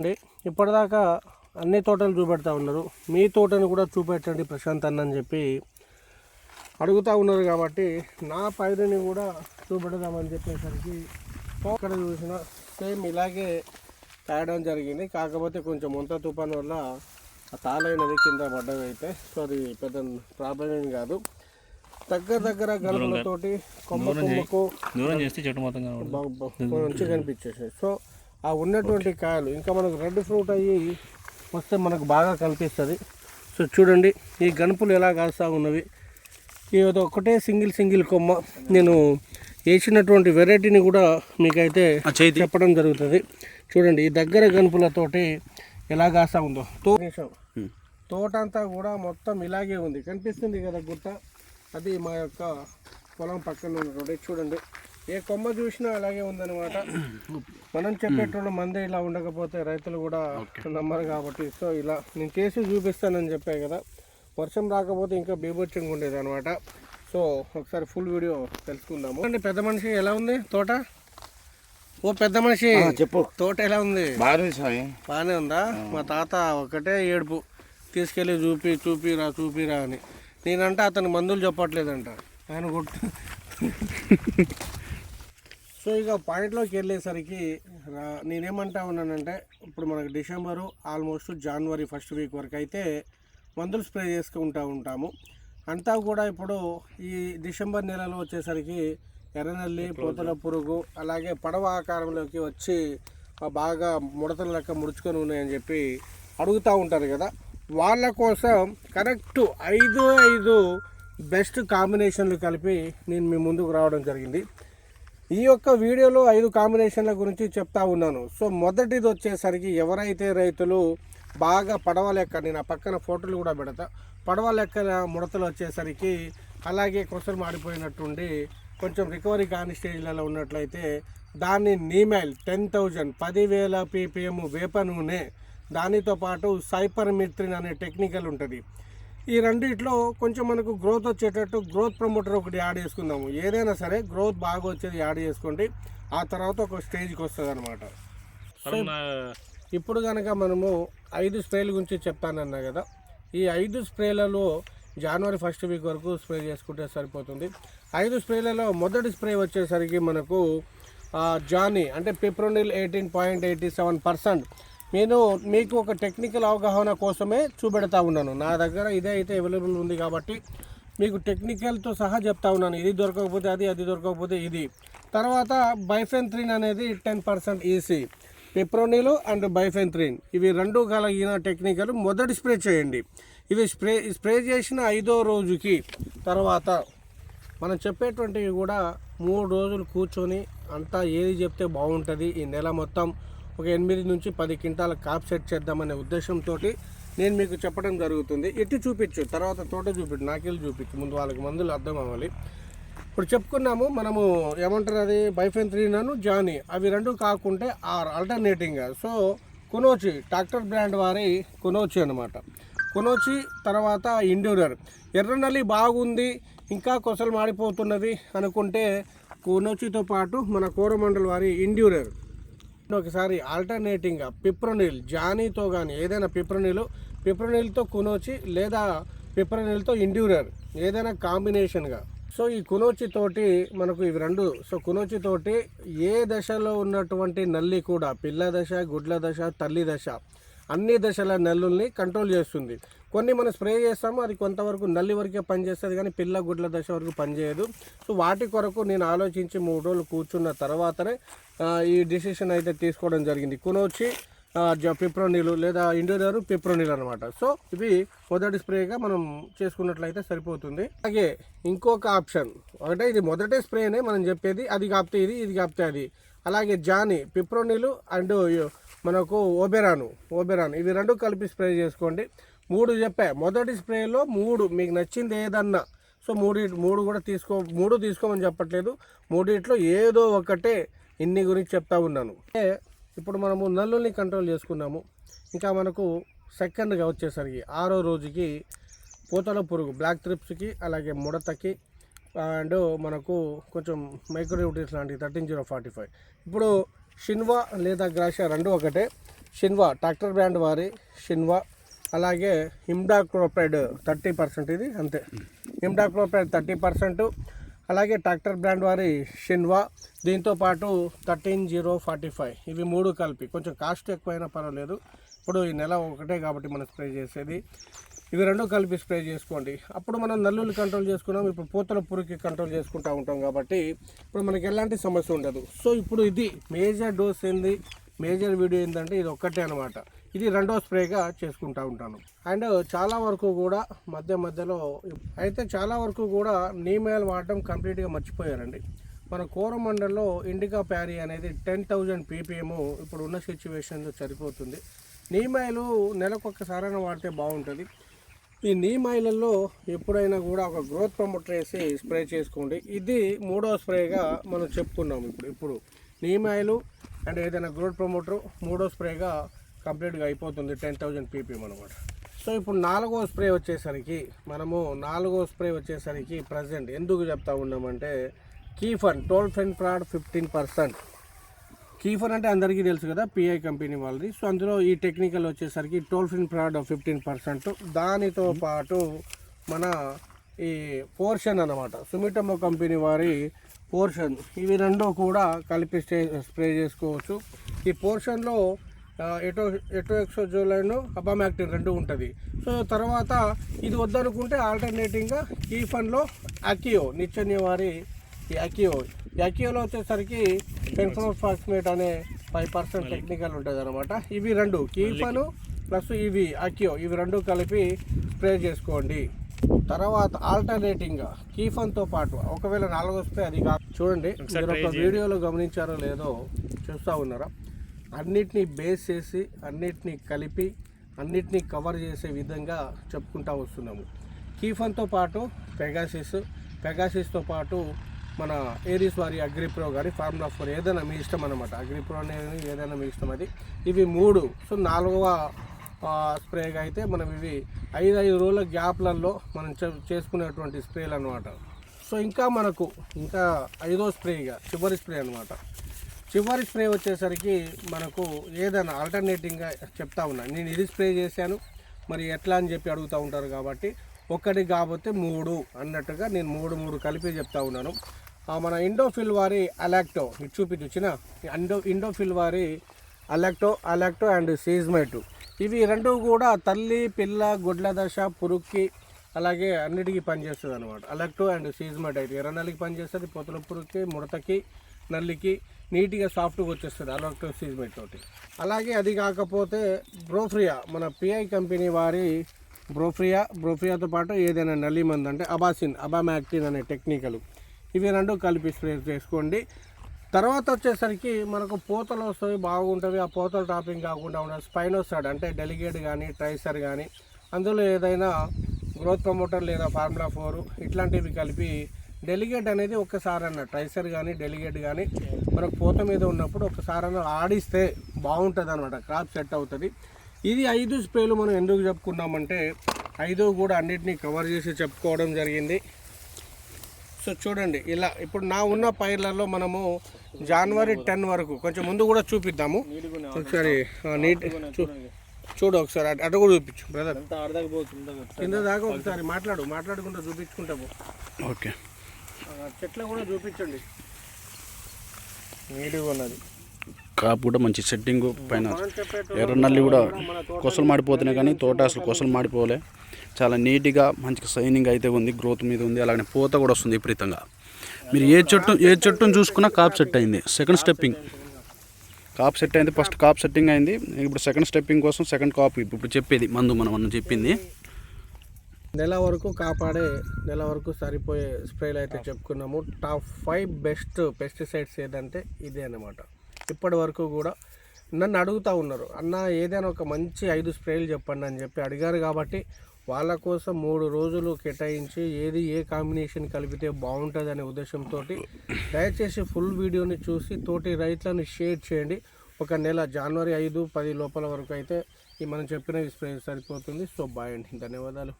అండి ఇప్పటిదాకా అన్ని తోటలు చూపెడతా ఉన్నారు. మీ తోటను కూడా చూపెట్టండి ప్రశాంత్ అన్న అని చెప్పి అడుగుతూ ఉన్నారు కాబట్టి నా పైరుని కూడా చూపెడదామని చెప్పేసరికి ఇక్కడ చూసిన సేమ్ ఇలాగే కాయడం జరిగింది. కాకపోతే కొంచెం ముంత తుఫాన్ వల్ల ఆ తాళైనది కింద పడ్డది అయితే సో అది పెద్ద ప్రాబ్లం ఏం కాదు. దగ్గర దగ్గర గలుపులతోటి కొమ్మ కొమ్మకు మంచిగా కనిపించేసాయి. సో ఆ ఉన్నటువంటి కాయలు ఇంకా మనకు రెడ్ ఫ్రూట్ అయ్యి వస్తే మనకు బాగా కనిపిస్తుంది. సో చూడండి ఈ గనుపులు ఎలా కాస్తా ఉన్నవి. ఇది ఒకటే సింగిల్ సింగిల్ కొమ్మ నేను వేసినటువంటి వెరైటీని కూడా మీకైతే చెప్పడం జరుగుతుంది. చూడండి ఈ దగ్గర గనుపులతోటి ఎలా కాస్తా ఉందో. తో తోట అంతా కూడా మొత్తం ఇలాగే ఉంది. కనిపిస్తుంది కదా గుట్ట? అది మా యొక్క పొలం పక్కన ఉన్నటువంటి చూడండి. ఏ కొమ్మ చూసినా అలాగే ఉందన్నమాట. మనం చెప్పేటోళ్ళు మందే ఇలా ఉండకపోతే రైతులు కూడా నమ్మరు కాబట్టి సో ఇలా నేను చేసి చూపిస్తానని చెప్పా కదా. వర్షం రాకపోతే ఇంకా బీభత్సంగా ఉండేది అనమాట సో ఒకసారి ఫుల్ వీడియో తెలుసుకుందాము. అండి పెద్ద మనిషి ఎలా ఉంది తోట? ఓ పెద్ద మనిషి. చెప్పు. తోట ఎలా ఉంది? బాగానే బాగానే ఉందా? మా తాత ఒకటే ఏడుపు. తీసుకెళ్ళి చూపి చూపిరా చూపిరా అని. నేనంటే అతను మందులు చెప్పట్లేదంట. ఆయన కొట్టు సో ఇక పాయింట్లోకి వెళ్ళేసరికి నేనేమంటా ఉన్నానంటే ఇప్పుడు మనకి December almost January first week వరకు అయితే మందులు స్ప్రే చేసుకుంటూ ఉంటాము. అంతా కూడా ఇప్పుడు ఈ డిసెంబర్ నెలలో వచ్చేసరికి ఎర్రనల్లి పూతల పురుగు అలాగే పడవ ఆకారంలోకి వచ్చి బాగా ముడతల లెక్క ముడుచుకొని ఉన్నాయని చెప్పి అడుగుతూ ఉంటారు కదా. వాళ్ళ కోసం కరెక్ట్ ఐదు ఐదు బెస్ట్ కాంబినేషన్లు కలిపి నేను మీ ముందుకు రావడం జరిగింది. ఈ యొక్క వీడియోలో ఐదు కాంబినేషన్ల గురించి చెప్తా ఉన్నాను. సో మొదటిది వచ్చేసరికి ఎవరైతే రైతులు బాగా పడవ లెక్క నేను ఆ పక్కన ఫోటోలు కూడా పెడతా పడవ లెక్క ముడతలు వచ్చేసరికి అలాగే కొసలు మాడిపోయినట్టుండి కొంచెం రికవరీ కాని స్టేజ్లలో ఉన్నట్లయితే దాన్ని నీమైల్ టెన్ థౌజండ్ పదివేల పీపీఎం వేప నూనె దానితో పాటు సైపర్ మిత్రిన్ అనే టెక్నికల్ ఉంటుంది. ఈ రెండిట్లో కొంచెం మనకు గ్రోత్ వచ్చేటట్టు గ్రోత్ ప్రమోటర్ ఒకటి యాడ్ చేసుకుందాము. ఏదైనా సరే గ్రోత్ బాగా వచ్చేది యాడ్ చేసుకోండి. ఆ తర్వాత ఒక స్టేజ్కి వస్తుంది అనమాట ఇప్పుడు కనుక మనము ఐదు స్ప్రేల గురించి చెప్తానన్నా కదా ఈ ఐదు స్ప్రేలలో జనవరి ఫస్ట్ వీక్ వరకు స్ప్రే చేసుకుంటే సరిపోతుంది. ఐదు స్ప్రేలలో మొదటి స్ప్రే వచ్చేసరికి మనకు జానీ అంటే fipronil eighteen point eighty seven percent నేను మీకు ఒక టెక్నికల్ అవగాహన కోసమే చూపెడతా ఉన్నాను. నా దగ్గర ఇదే అయితే అవైలబుల్ ఉంది కాబట్టి మీకు టెక్నికల్తో సహా చెప్తా ఉన్నాను. ఇది దొరకకపోతే అది అది దొరకకపోతే ఇది. తర్వాత బైఫెన్త్రిన్ అనేది ten percent EC fipronil and bifenthrin ఇవి రెండు కలిగిన టెక్నికల్ మొదటి స్ప్రే చేయండి. ఇవి స్ప్రే స్ప్రే చేసిన ఐదో రోజుకి తర్వాత మనం చెప్పేటువంటివి కూడా మూడు రోజులు కూర్చొని అంతా ఏది చెప్తే బాగుంటుంది ఈ నెల మొత్తం. ఒక ఎనిమిది నుంచి పది క్వింటాల కాప్ సెట్ చేద్దామనే ఉద్దేశంతో నేను మీకు చెప్పడం జరుగుతుంది. ఎట్టి చూపించు తర్వాత తోట చూపించు నాకెళ్ళి చూపించు. ముందు వాళ్ళకి మందులు అర్థం అవ్వాలి. ఇప్పుడు చెప్పుకున్నాము మనము ఏమంటారు అది? బైఫెన్ త్రీ నన్ను జానీ. అవి రెండు కాకుంటే ఆర్ ఆల్టర్నేటింగ్గా సో కొనోచి ట్రాక్టర్ బ్రాండ్ వారి కొనోచి అనమాట కొనోచి తర్వాత ఇండ్యూరర్ ఎర్రనల్లి బాగుంది ఇంకా కొసలు మాడిపోతున్నవి అనుకుంటే కొనోచితో పాటు మన కోరమండల్ వారి ఇండ్యూరర్ ఒకసారి ఆల్టర్నేటింగ్గా పిప్రోనిల్ జానీతో కానీ ఏదైనా పిప్రోనిల్ పిప్రోనిల్తో కునోచి లేదా పిప్రోనిల్తో ఇండ్యూరర్ ఏదైనా కాంబినేషన్గా సో ఈ కునోచి తోటి మనకు ఇవి రెండు సో కునోచి తోటి ఏ దశలో ఉన్నటువంటి నల్లి కూడా పిల్ల దశ గుడ్ల దశ తల్లి దశ అన్ని దశల నల్లుల్ని కంట్రోల్ చేస్తుంది. కొన్ని మనం స్ప్రే చేస్తాము అది కొంతవరకు నల్లి వరకే పనిచేస్తుంది కానీ పిల్ల గుడ్ల దశ వరకు పనిచేయదు. సో వాటి కొరకు నేను ఆలోచించి మూడు రోజులు కూర్చున్న తర్వాతనే ఈ డిసిషన్ అయితే తీసుకోవడం జరిగింది. కొనొచ్చి పిప్రోనీలు లేదా ఇండోనర్ పిప్రోనీలు అనమాట సో ఇవి మొదటి స్ప్రేగా మనం చేసుకున్నట్లయితే సరిపోతుంది. అలాగే ఇంకొక ఆప్షన్ అంటే ఇది మొదటి స్ప్రేనే మనం చెప్పేది అది కాపితే ఇది ఇది కాపితే అది. అలాగే జాని పిప్రోనీలు అండ్ మనకు ఓబెరాను ఓబెరాన్. ఇవి రెండు కలిపి స్ప్రే చేసుకోండి. మూడు చెప్పా. మొదటి స్ప్రేలో మూడు. మీకు నచ్చింది ఏదన్నా. సో మూడు మూడు కూడా తీసుకో మూడు తీసుకోమని చెప్పట్లేదు. మూడిట్లో ఏదో ఒకటే ఇన్ని గురించి చెప్తా ఉన్నాను. ఇప్పుడు మనము నల్లుల్ని కంట్రోల్ చేసుకున్నాము. ఇంకా మనకు సెకండ్గా వచ్చేసరికి ఆరో రోజుకి పూతల పురుగు బ్లాక్ త్రిప్స్కి అలాగే ముడతకి అండ్ మనకు కొంచెం మైక్రోన్యూట్రిన్స్ లాంటివి థర్టీన్ జీరో ఫార్టీ ఫైవ్. ఇప్పుడు షిన్వా లేదా గ్రాషియా రెండు ఒకటే. షిన్వా ట్రాక్టర్ బ్రాండ్ వారి షిన్వా. అలాగే హిమ్డాక్లోపైడ్ థర్టీ పర్సెంట్ ఇది అంతే. Imidacloprid thirty percent. అలాగే ట్రాక్టర్ బ్రాండ్ వారి షిన్వా దీంతో పాటు థర్టీన్ జీరో ఫార్టీ ఫైవ్. ఇవి మూడు కలిపి కొంచెం కాస్ట్ ఎక్కువైనా పర్వాలేదు. ఇప్పుడు ఈ నెల ఒకటే కాబట్టి మనం స్ప్రే చేసేది. ఇవి రెండు కలిపి స్ప్రే చేసుకోండి. అప్పుడు మనం నల్లులు కంట్రోల్ చేసుకున్నాం. ఇప్పుడు పూతల పురికి కంట్రోల్ చేసుకుంటూ ఉంటాం కాబట్టి ఇప్పుడు మనకి ఎలాంటి సమస్య ఉండదు. సో ఇప్పుడు ఇది మేజర్ డోస్ ఏంది? మేజర్ వీడియో ఏంటంటే ఇది ఒక్కటే అనమాట ఇది రెండో స్ప్రేగా చేసుకుంటూ ఉంటాను. అండ్ చాలా వరకు కూడా మధ్య మధ్యలో అయితే చాలా వరకు కూడా నీమేల్ వాడటం కంప్లీట్గా మర్చిపోయారండి. మన కోరమండల్లో ఇండికా ప్యారీ అనేది టెన్ థౌజండ్ పీపీఎం ఇప్పుడు ఉన్న సిచ్యువేషన్లో సరిపోతుంది. నీమాయిలు నెలకొకసారైనా వాడితే బాగుంటుంది. ఈ నీమ్ ఆయిల్లో ఎప్పుడైనా కూడా ఒక గ్రోత్ ప్రమోటర్ వేసి స్ప్రే చేసుకోండి. ఇది మూడో స్ప్రేగా మనం చెప్పుకున్నాం ఇప్పుడు. ఇప్పుడు నీమ్ ఆయిల్ అండ్ ఏదైనా గ్రోత్ ప్రమోటర్ మూడో స్ప్రేగా కంప్లీట్గా అయిపోతుంది టెన్ థౌజండ్ పీపీఎం అనమాట. సో ఇప్పుడు నాలుగో స్ప్రే వచ్చేసరికి మనము నాలుగో స్ప్రే వచ్చేసరికి ప్రజెంట్ ఎందుకు చెప్తా ఉన్నామంటే కీఫన్ టోల్ ఫెన్ ఫ్రాడ్ ఫిఫ్టీన్ పర్సెంట్. కీఫర్ అంటే అందరికీ తెలుసు కదా పిఐ కంపెనీ వాళ్ళది. సో అందులో ఈ టెక్నికల్ వచ్చేసరికి tolfenpyrad fifteen percent. దానితో పాటు మన ఈ పోర్షన్ అన్నమాట. సుమిటమో కంపెనీ వారి పోర్షన్. ఇవి రెండు కూడా కలిపి స్ప్రే చేసుకోవచ్చు. ఈ పోర్షన్లో ఎటో ఎటో ఎక్సోజోలైన్ అబామాక్టిన్ రెండు ఉంటుంది. సో తర్వాత ఇది వద్దనుకుంటే ఆల్టర్నేటివ్గా కీఫన్లో అకియో నిచ్చన్య వారి ఈ అకియోలో వచ్చేసరికి ఫాక్స్మేట్ అనే ఫైవ్ పర్సెంట్ టెక్నికల్ ఉంటుంది అనమాట ఇవి రెండు కీఫను ప్లస్ ఇవి అకియో ఇవి రెండు కలిపి స్ప్రే చేసుకోండి. తర్వాత ఆల్టర్నేటింగ్గా కీఫన్తో పాటు ఒకవేళ నాలుగో స్ప్రే అది కాదు. చూడండి మీరు ఒక వీడియోలో గమనించారో లేదో చూస్తూ ఉన్నారా? అన్నిటినీ బేస్ చేసి అన్నిటినీ కలిపి అన్నిటినీ కవర్ చేసే విధంగా చెప్పుకుంటా వస్తున్నాము. కీఫన్తో పాటు పెగాసిస్ పెగాసిస్తో పాటు మన ఏరీస్ వారి అగ్రిప్రో కానీ ఫార్ములా ఫోర్ ఏదైనా మీ ఇష్టం అనమాట అగ్రిప్రో అనేది ఏదైనా మీ ఇష్టం అది. ఇవి మూడు. సో నాలుగవ స్ప్రేగా అయితే మనం ఇవి ఐదు ఐదు రోజుల గ్యాప్లలో మనం చేసుకునేటువంటి స్ప్రేలు అనమాట సో ఇంకా మనకు ఇంకా ఐదో స్ప్రేగా చివరి స్ప్రే అనమాట చివరి స్ప్రే వచ్చేసరికి మనకు ఏదైనా ఆల్టర్నేటింగ్గా చెప్తా ఉన్నా. నేను ఇది స్ప్రే చేశాను మరి ఎట్లా అని చెప్పి అడుగుతూ ఉంటారు కాబట్టి ఒకటి కాకపోతే మూడు అన్నట్టుగా నేను మూడు మూడు కలిపి చెప్తా ఉన్నాను. మన ఇండోఫిల్ వారి అలాక్టో ఇటు చూపించిన అండో ఇండోఫిల్ వారి అలాక్టో అలాక్టో అండ్ సీజ్మైట్. ఇవి రెండు కూడా తల్లి పిల్ల గుడ్ల దశ పురుక్కి అలాగే అన్నిటికీ పనిచేస్తుంది అనమాట అలాక్టో అండ్ సీజ్మైట్ అయితే ఎర్రనల్లికి పనిచేస్తుంది పొతుల పురుక్కి ముడతకి నల్లికి నీట్గా సాఫ్ట్గా వచ్చేస్తుంది అలాక్టో సీజ్మైట్ తోటి. అలాగే అది కాకపోతే బ్రోఫ్రియా మన పిఐ కంపెనీ వారి బ్రోఫ్రియా బ్రోఫ్రియాతో పాటు ఏదైనా నల్లి మందు అంటే అబాసిన్ అబామాక్టిన్ అనే టెక్నికల్. ఇవి రెండు కలిపి స్ప్రే చేసుకోండి. తర్వాత వచ్చేసరికి మనకు పూతలు వస్తాయి బాగుంటుంది ఆ పూతలు టాపింగ్ కాకుండా ఉండదు స్పైనోసైడ్ అంటే డెలిగేట్ కానీ ట్రైసర్ కానీ అందులో ఏదైనా గ్రోత్ ప్రమోటర్ లేదా ఫార్ములా ఫోర్ ఇట్లాంటివి కలిపి డెలిగేట్ అనేది ఒక్కసారి అన్న ట్రైసర్ కానీ డెలిగేట్ కానీ మనకు పూత మీద ఉన్నప్పుడు ఒకసారి ఆడిస్తే బాగుంటుంది అనమాట క్రాప్ సెట్ అవుతుంది. ఇది ఐదు స్ప్రేలు మనం ఎందుకు చెప్పుకున్నామంటే ఐదు కూడా అన్నిటినీ కవర్ చేసి చెప్పుకోవడం జరిగింది. సో చూడండి ఇలా ఇప్పుడు నా ఉన్న పైర్లలో మనము జనవరి టెన్ వరకు కొంచెం ముందు కూడా చూపిద్దాము. ఒకసారి నీట్ చూ- చూడు ఒకసారి అటు- అటు కూడా చూపించు బ్రదర్ కింద దాకా ఒకసారి మాట్లాడు మాట్లాడుకుంటూ చూపించుకుంటాము ఓకే. చెట్లు కూడా చూపించండి. నీట్గా ఉన్నది. కాపు కూడా మంచి సెట్టింగ్ పైన ఎర్రనల్లి కూడా కొసలు మాడిపోతున్నాయి కానీ తోట అసలు కొసలు మాడిపోలే. చాలా నీట్గా మంచి సైనింగ్ అయితే ఉంది గ్రోత్ మీద ఉంది అలాగే పూత కూడా వస్తుంది విపరీతంగా. మీరు ఏ చెట్టు ఏ చెట్టును చూసుకున్నా కాప్ సెట్ అయింది సెకండ్ స్టెప్పింగ్. కాప్ సెట్ అయింది ఫస్ట్ కాప్ సెట్టింగ్ అయింది ఇప్పుడు సెకండ్ స్టెప్పింగ్ కోసం సెకండ్ కాప్ ఇప్పుడు చెప్పేది మందు మనం అన్న చెప్పింది. నెల వరకు కాపాడే నెల వరకు సరిపోయే స్ప్రేలు అయితే చెప్పుకున్నాము. టాప్ ఫైవ్ బెస్ట్ పెస్టిసైడ్స్ ఏదంటే ఇదే అన్నమాట. ఇప్పటి వరకు కూడా నన్ను అడుగుతూ ఉన్నారు అన్న ఏదైనా ఒక మంచి ఐదు స్ప్రేలు చెప్పండి అని చెప్పి అడిగారు కాబట్టి వాళ్ళ కోసం మూడు రోజులు కేటాయించి ఏది ఏ కాంబినేషన్ కలిపితే బాగుంటుంది అనే ఉద్దేశంతో దయచేసి ఫుల్ వీడియోని చూసి తోటి రైతులను షేర్ చేయండి. ఒక నెల జనవరి ఐదు పది లోపల వరకు అయితే ఈ మనం చెప్పిన స్ప్రే సరిపోతుంది. సో బాయ్ అండి. ధన్యవాదాలు.